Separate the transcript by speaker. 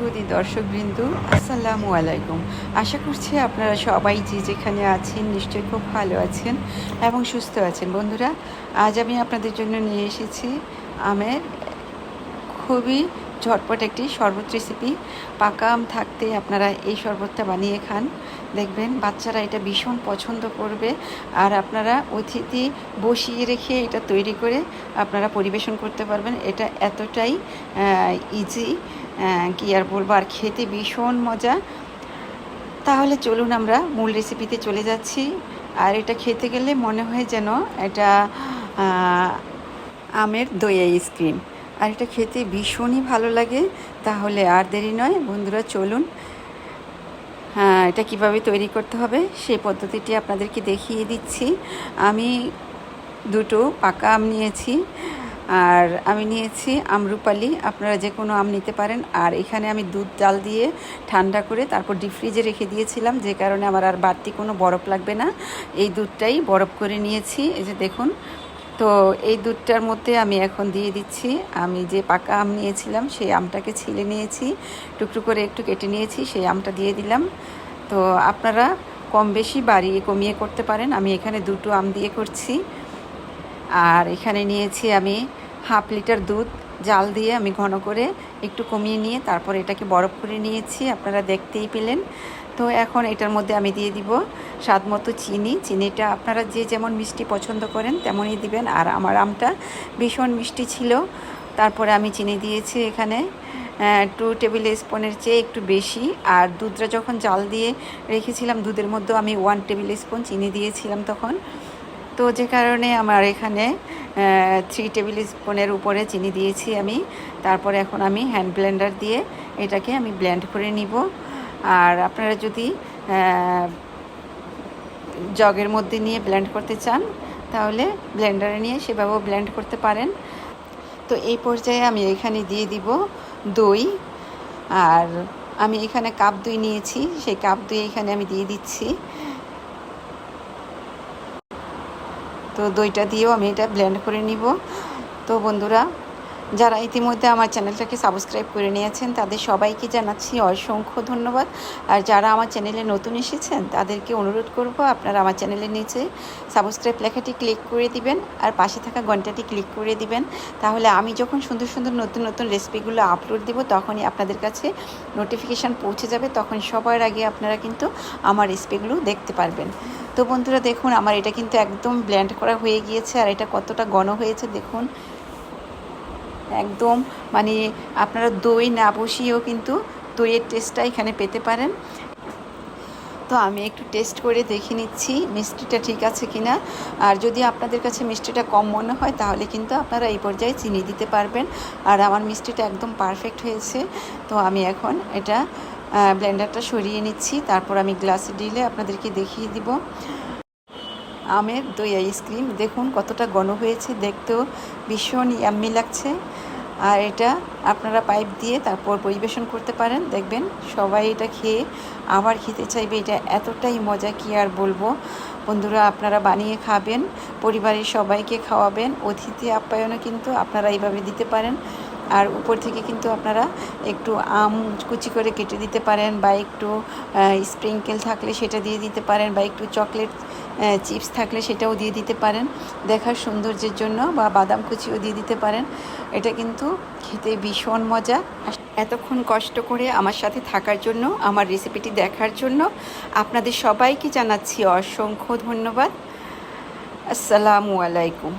Speaker 1: সুদী দর্শকবৃন্দ, আসসালামু আলাইকুম। আশা করছি আপনারা সবাই যে যেখানে আছেন নিশ্চয়ই খুব ভালো আছেন এবং সুস্থ আছেন। বন্ধুরা, আজ আমি আপনাদের জন্য নিয়ে এসেছি আমের খুবই ঝটপট একটি শরবত রেসিপি পাকা আম থাকতে আপনারা এই শরবতটা বানিয়ে খান। দেখবেন বাচ্চারা এটা ভীষণ পছন্দ করবে আর আপনারা অতিথি বসিয়ে রেখে এটা তৈরি করে আপনারা পরিবেশন করতে পারবেন। এটা এতটাই ইজি কি আর বলব, আর খেতে ভীষণ মজা। তাহলে চলুন আমরা মূল রেসিপিতে চলে যাচ্ছি। আর এটা খেতে গেলে মনে হয় যেন এটা আমের দই আইসক্রিম আর এটা খেতে ভীষণই ভালো লাগে, তাহলে আর দেরি নয়। বন্ধুরা, চলুন। হ্যাঁ এটা কীভাবে তৈরি করতে হবে সেই পদ্ধতিটি আপনাদেরকে দেখিয়ে দিচ্ছি। আমি দুটো পাকা আম নিয়েছি। আর আমি নিয়েছি আমরুপালি। আপনারা যে কোনো আম নিতে পারেন। আর এখানে আমি দুধ জাল দিয়ে ঠান্ডা করে তারপর ডিপ ফ্রিজে রেখে দিয়েছিলাম। যে কারণে আমার আর বাড়তি কোনো বরফ লাগবে না। এই দুধটাই বরফ করে নিয়েছি। এই যে দেখুন। তো এই দুধটার মধ্যে আমি এখন দিয়ে দিচ্ছি। আমি যে পাকা আম নিয়েছিলাম, সেই আমটাকে ছিলে নিয়েছি। টুকরো করে একটু কেটে নিয়েছি, সেই আমটা দিয়ে দিলাম। তো আপনারা কম বেশি বাড়িয়ে কমিয়ে করতে পারেন। আমি এখানে দুটো আম দিয়ে করছি। আর এখানে নিয়েছি আমি হাফ লিটার দুধ, জাল দিয়ে আমি ঘন করে একটু কমিয়ে নিয়ে তারপর এটাকে বরফ করে নিয়েছি, আপনারা দেখতেই পেলেন। তো এখন এটার মধ্যে আমি দিয়ে দিব স্বাদ মতো চিনি। চিনিটা আপনারা যে যেমন মিষ্টি পছন্দ করেন তেমনই দিবেন। আর আমার আমটা ভীষণ মিষ্টি ছিল। তারপরে আমি চিনি দিয়েছি এখানে টু টেবিল স্পুনের চেয়ে একটু বেশি। আর দুধটা যখন জাল দিয়ে রেখেছিলাম, দুধের মধ্যে আমি ওয়ান টেবিল স্পুন চিনি দিয়েছিলাম তখন। তো যে কারণে আমার এখানে থ্রি টেবিল স্পুনের উপরে চিনি দিয়েছি আমি। তারপরে এখন আমি হ্যান্ড ব্লেন্ডার দিয়ে এটাকে আমি ব্লেন্ড করে নিব। আর আপনারা যদি জগের মধ্যে নিয়ে ব্লেন্ড করতে চান, তাহলে ব্লেন্ডারে নিয়ে সেভাবেও ব্লেন্ড করতে পারেন। তো এই পর্যায়ে আমি এখানে দিয়ে দিব দই। আর আমি এখানে কাপ দই নিয়েছি। সেই কাপ দই এখানে আমি দিয়ে দিচ্ছি। তো দইটা দিয়েও আমি এটা ব্লেন্ড করে নিব। তো বন্ধুরা যারা ইতিমধ্যে আমার চ্যানেলটাকে সাবস্ক্রাইব করে নিয়েছেন, তাদের সবাইকে জানাচ্ছি অসংখ্য ধন্যবাদ। আর যারা আমার চ্যানেলে নতুন এসেছেন, তাদেরকে অনুরোধ করব আপনারা আমার চ্যানেলের নিচে সাবস্ক্রাইব লেখাটি ক্লিক করে দিবেন আর পাশে থাকা ঘন্টাটি ক্লিক করে দিবেন। তাহলে আমি যখন সুন্দর সুন্দর নতুন নতুন রেসিপিগুলো আপলোড দিব, তখনই আপনাদের কাছে নোটিফিকেশান পৌঁছে যাবে। তখন সবার আগে আপনারা কিন্তু আমার রেসিপিগুলো দেখতে পারবেন। তো বন্ধুরা, দেখুন, আমার এটা কিন্তু একদম ব্ল্যান্ড করা হয়ে গিয়েছে আর এটা কতটা ঘন হয়েছে, দেখুন। একদম মানে আপনারা দই না বসিয়েও কিন্তু দইয়ের টেস্টটা এখানে পেতে পারেন। তো আমি একটু টেস্ট করে দেখে নিচ্ছি, মিষ্টিটা ঠিক আছে কিনা। আর যদি আপনাদের কাছে মিষ্টিটা কম মনে হয়, তাহলে কিন্তু আপনারা এই পর্যায়ে চিনি দিতে পারবেন। আর আমার মিষ্টিটা একদম পারফেক্ট হয়েছে। তো আমি এখন এটা ব্লেন্ডারটা সরিয়ে নিচ্ছি। তারপর আমি গ্লাসে ডিলে আপনাদেরকে দেখিয়ে দিব। আমের দই আইসক্রিম দেখুন কতটা ঘন হয়েছে, দেখতেও ভীষণ ইয়াম্মি লাগছে। আর এটা আপনারা পাইপ দিয়ে তারপর পরিবেশন করতে পারেন। দেখবেন সবাই এটা খেয়ে আবার খেতে চাইবে। এটা এতটাই মজা, কি আর বলব? বন্ধুরা, আপনারা বানিয়ে খাবেন, পরিবারের সবাইকে খাওয়াবেন, অতিথি আপ্যায়নও কিন্তু আপনারা এইভাবে দিতে পারেন। আর উপর থেকে কিন্তু আপনারা একটু আম কুচি করে কেটে দিতে পারেন বা একটু স্প্রিঙ্কেল থাকলে সেটা দিয়ে দিতে পারেন বা একটু চকলেট চিপস থাকলে সেটাও দিয়ে দিতে পারেন। দেখার সৌন্দর্যের জন্য বা বাদাম কুচিও দিয়ে দিতে পারেন। এটা কিন্তু খেতে ভীষণ মজা। এতক্ষণ কষ্ট করে আমার সাথে থাকার জন্য, আমার রেসিপিটি দেখার জন্য আপনাদের সবাইকে জানাচ্ছি অসংখ্য ধন্যবাদ। আসসালামু আলাইকুম।